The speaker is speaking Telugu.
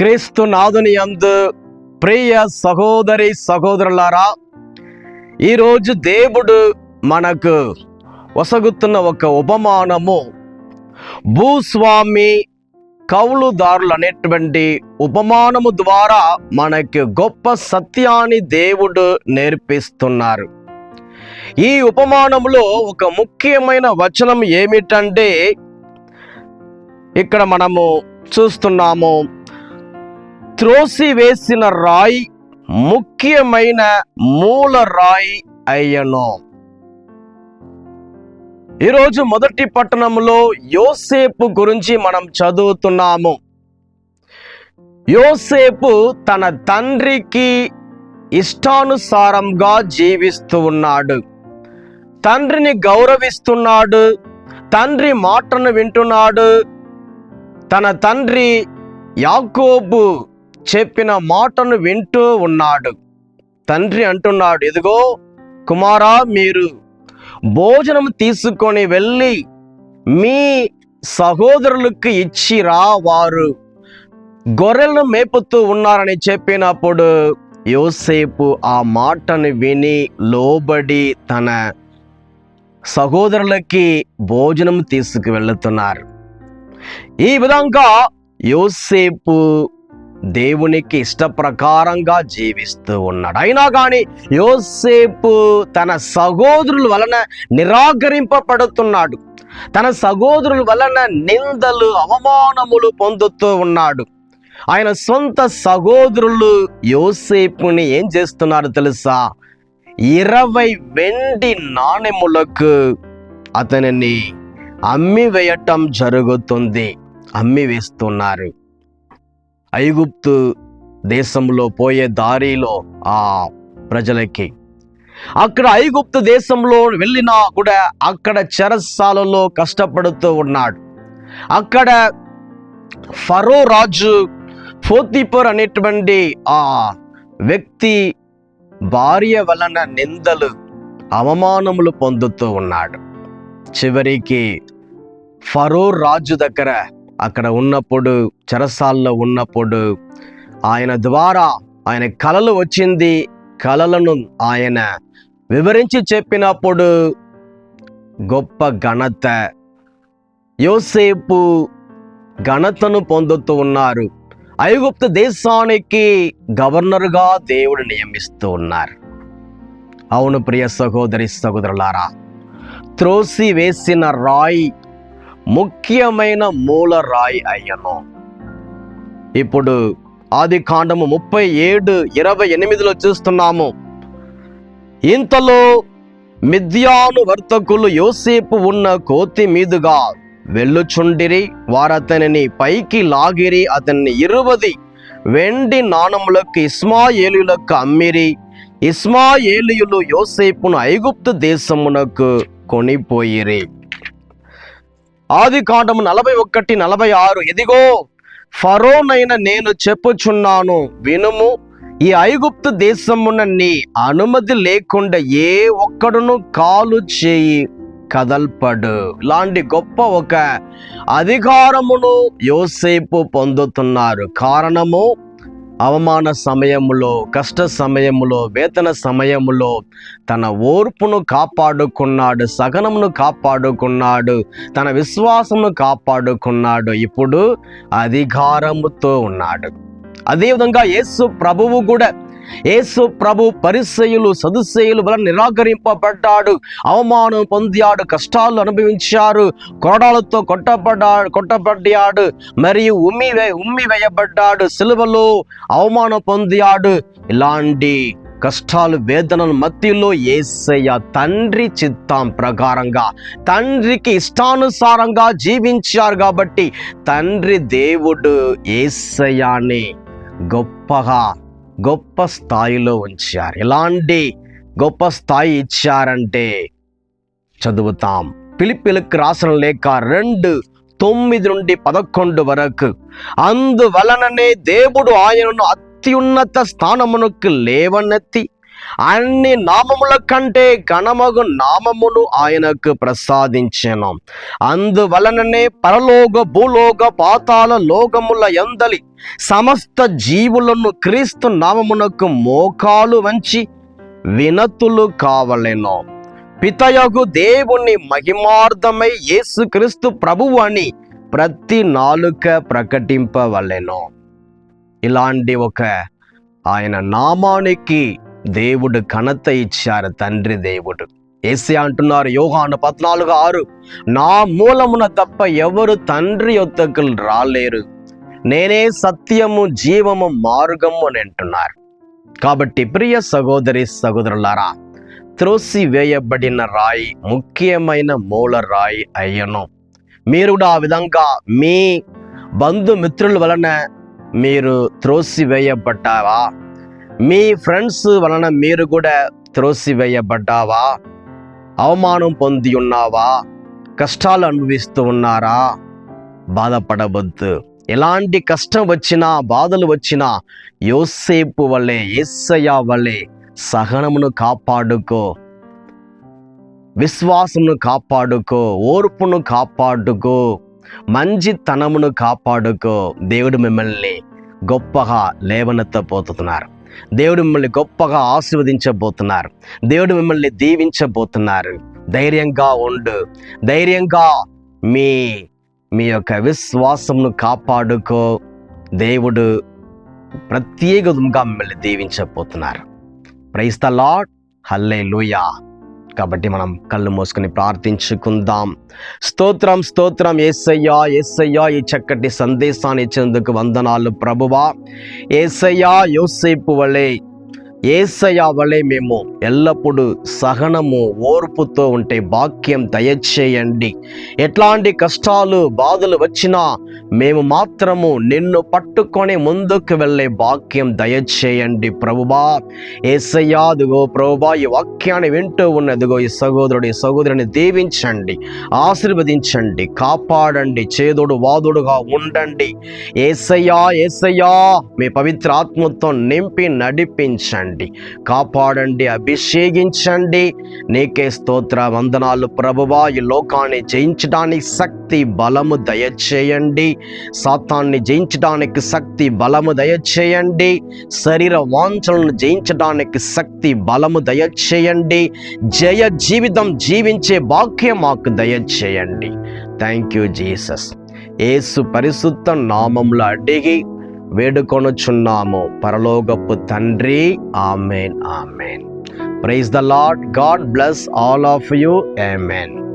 క్రీస్తు నాదుని యందు ప్రియ సహోదరి సహోదరులారా ఈరోజు దేవుడు మనకు వసగుతున్న ఒక ఉపమానము. భూస్వామి కౌలుదారులు అనేటువంటి ఉపమానము ద్వారా మనకి గొప్ప సత్యాన్ని దేవుడు నేర్పిస్తున్నారు. ఈ ఉపమానములో ఒక ముఖ్యమైన వచనం ఏమిటంటే ఇక్కడ మనము చూస్తున్నాము త్రోసి వేసిన రాయి ముఖ్యమైన మూల రాయి అయ్యను. ఈరోజు మొదటి పట్టణంలో యోసేపు గురించి మనం చదువుతున్నాము. యోసేపు తన తండ్రికి ఇష్టానుసారంగా జీవిస్తూ ఉన్నాడు. తండ్రిని గౌరవిస్తున్నాడు. తండ్రి మాటను వింటున్నాడు. తన తండ్రి యాకోబు చెప్పిన మాటను వింటూ ఉన్నాడు. తండ్రి అంటున్నాడు ఇదిగో కుమారా మీరు భోజనం తీసుకొని వెళ్ళి మీ సహోదరులకు ఇచ్చిరా వారు గొర్రెలను మేపుతూ ఉన్నారని చెప్పినప్పుడు యోసేపు ఆ మాటను విని లోబడి తన సహోదరులకి భోజనం తీసుకువెళ్తున్నారు. ఈ విధంగా యోసేపు దేవునికి ఇష్ట ప్రకారంగా జీవిస్తూ ఉన్నాడు. అయినా కానీ యోసేపు తన సహోదరుల వలన నిరాకరింపబడుతున్నాడు. తన సహోదరుల వలన నిందలు అవమానములు పొందుతూ ఉన్నాడు. ఆయన సొంత సహోదరులు యోసేపుని ఏం చేస్తున్నారు తెలుసా? ఇరవై వెండి నాణెములకు అతనిని అమ్మి వేయటం జరుగుతుంది. అమ్మి వేస్తున్నారు ఐగుప్తు దేశంలో పోయే దారిలో ఆ ప్రజలకి అక్కడ ఐగుప్తు దేశంలో వెళ్ళినా కూడా అక్కడ చెరస్సాలలో కష్టపడుతూ ఉన్నాడు. అక్కడ ఫరో రాజు ఫోతిపర్ అనేటువంటి ఆ వ్యక్తి భార్య వలన నిందలు అవమానములు పొందుతూ ఉన్నాడు. చివరికి ఫరో రాజు దగ్గర అక్కడ ఉన్నప్పుడు చెరసాల్లో ఉన్నప్పుడు ఆయన ద్వారా ఆయన కలలు వచ్చింది. కలలను ఆయన వివరించి చెప్పినప్పుడు గొప్ప ఘనత. యోసేపు ఘనతను పొందుతూ ఉన్నారు. ఐగుప్తు దేశానికి గవర్నర్గా దేవుడు నియమిస్తూ ఉన్నారు. అవును ప్రియ సహోదరి సహోదరులారా త్రోసి వేసిన రాయి ముఖ్యమైన మూల రాయి అయ్యను. ఇప్పుడు ఆది కాండము ముప్పై ఏడు ఇరవై ఎనిమిదిలో చూస్తున్నాము. ఇంతలో మిథ్యాను వర్తకులు యోసేపు ఉన్న కోతి మీదుగా వెళ్ళుచుండిరి వారతనిని పైకి లాగిరి అతన్ని ఇరువది వెండి నాణములకు ఇస్మాయేలులకు అమ్మిరి. ఇస్మాయేలియులు యోసేపును ఐగుప్తు దేశమునకు కొనిపోయిరి. ఆది కాండము నలభై ఒకటి నలభై ఆరు. ఇదిగో ఫరోనైన నేను చెప్పుచున్నాను వినుము ఈ ఐగుప్తు దేశమున నీ అనుమతి లేకుండా ఏ ఒక్కడును కాలు చేయి కదల్పడు. లాంటి గొప్ప ఒక అధికారమును యోసేపు పొందుతున్నారు. కారణము అవమాన సమయములో కష్ట సమయములో వేతన సమయములో తన ఓర్పును కాపాడుకున్నాడు సగనమును కాపాడుకున్నాడు తన విశ్వాసమును కాపాడుకున్నాడు. ఇప్పుడు అధికారముతో ఉన్నాడు. అదేవిధంగా యేసు ప్రభువు కూడా యేసు ప్రభు పరిసయులు సదుసేయులు వలన నిరాకరింపబడ్డాడు. అవమానం పొందాడు కష్టాలు అనుభవించారు కోడాలతో కొట్టబడ్డా కొట్టబడ్డాడు మరియు ఉమ్మి వే ఉమ్మి వేయబడ్డాడు సిలువలో అవమానం పొందాడు. ఇలాంటి కష్టాలు వేదనల మధ్యలో ఏసయ్య తండ్రి చిత్తం ప్రకారంగా తండ్రికి ఇష్టానుసారంగా జీవించారు కాబట్టి తండ్రి దేవుడు ఏసయ్యాన్ని గొప్పగా గొప్ప స్థాయిలో ఉంచారు. ఎలాంటి గొప్ప స్థాయి ఇచ్చారంటే చదువుతాం. పిలిపిలకు రాసిన లేక రెండు తొమ్మిది నుండి పదకొండు వరకు. అందువలననే దేవుడు ఆయనను అత్యున్నత స్థానమునకు లేవనెత్తి అన్ని నామముల కంటే ఘనమగు నామమును ఆయనకు ప్రసాదించెను. అందువలననే పరలోక భూలోక పాతాల లోకముల ఎందలి సమస్త జీవులను క్రీస్తు నామమునకు మోకాలు వంచి వినతులు కావలెను. పితయగు దేవుని మహిమార్థమై యేసుక్రీస్తు ప్రభువు అని ప్రతి నాలుక ప్రకటింపవలెను. ఇలాంటి ఒక ఆయన నామానికి దేవుడు ఘనత ఇచ్చారు తండ్రి దేవుడు ఏసీ అంటున్నారు యోహాను పద్నాలుగు ఆరు నా మూలమున తప్ప ఎవరు తండ్రి యొద్దకు రాలేరు నేనే సత్యము జీవము మార్గము అని అంటున్నారు కాబట్టి ప్రియ సహోదరి సహోదరులారా త్రోసి వేయబడిన రాయి ముఖ్యమైన మూల రాయి అయ్యను మీరు కూడా ఆ విధంగా మీ బంధుమిత్రుల వలన మీరు త్రోసి వేయబడ్డావా మీ ఫ్రెండ్స్ వలన మీరు కూడా త్రోసి వేయబడ్డావా అవమానం పొంది ఉన్నావా కష్టాలు అనుభవిస్తూ ఉన్నారా బాధపడవద్దు ఎలాంటి కష్టం వచ్చినా బాధలు వచ్చినా యోసేపు వలె ఎస్సయ్య వలె సహనమును కాపాడుకో విశ్వాసమును కాపాడుకో ఓర్పును కాపాడుకో మంచితనమును కాపాడుకో దేవుడు మిమ్మల్ని గొప్పగా లేవనెత్తబోతున్నారు దేవుడు మిమ్మల్ని గొప్పగా ఆశీర్వదించబోతున్నారు. దేవుడు మిమ్మల్ని దీవించబోతున్నారు. ధైర్యంగా ఉండు. ధైర్యంగా మీ మీ యొక్క విశ్వాసంను కాపాడుకో. దేవుడు ప్రత్యేకంగా మిమ్మల్ని దీవించబోతున్నారు. ప్రైస్త లాడ్ హల్లే కాబట్టి మనం కళ్ళు మూసుకొని ప్రార్థించుకుందాం. స్తోత్రం స్తోత్రం ఏసయ్యా ఏసయ్యా ఈ చక్కటి సందేశాన్ని ఇచ్చేందుకు వందనాలు ప్రభువా. ఏసయ్యా యోసేపు వలె ఏసయ్య వలె మేము ఎల్లప్పుడూ సహనము ఓర్పుతో ఉంటే భాగ్యం దయచేయండి. ఎట్లాంటి కష్టాలు బాధలు వచ్చినా మేము మాత్రము నిన్ను పట్టుకొని ముందుకు వెళ్ళే భాగ్యం దయచేయండి ప్రభుబా ఏసయ్యా అదిగో ప్రభువా ఈ వాక్యాన్ని వింటూ ఉన్నదిగో ఈ సహోదరుడి సహోదరుని దీవించండి ఆశీర్వదించండి కాపాడండి చేదుడు వాదుడుగా ఉండండి. ఏసయ్యా ఏసయ్యా మీ పవిత్ర ఆత్మతో నింపి నడిపించండి కాపాడండి అభిషేకించండి. నీకే స్తోత్ర వందనాలు ప్రభువా. ఈ లోకాన్ని జయించడానికి శక్తి బలము దయచేయండి. సాతాన్ని జయించడానికి శక్తి బలము దయచేయండి. శరీర వాంఛలను జయించడానికి శక్తి బలము దయచేయండి. జయ జీవితం జీవించే భాగ్యం మాకు దయచేయండి. థ్యాంక్ యూ జీసస్ ఏసు పరిశుద్ధ నామంలో అడిగి వేడుకొనుచున్నాము. పరలోకపు తండ్రి amen amen. Praise the lord god bless all of you amen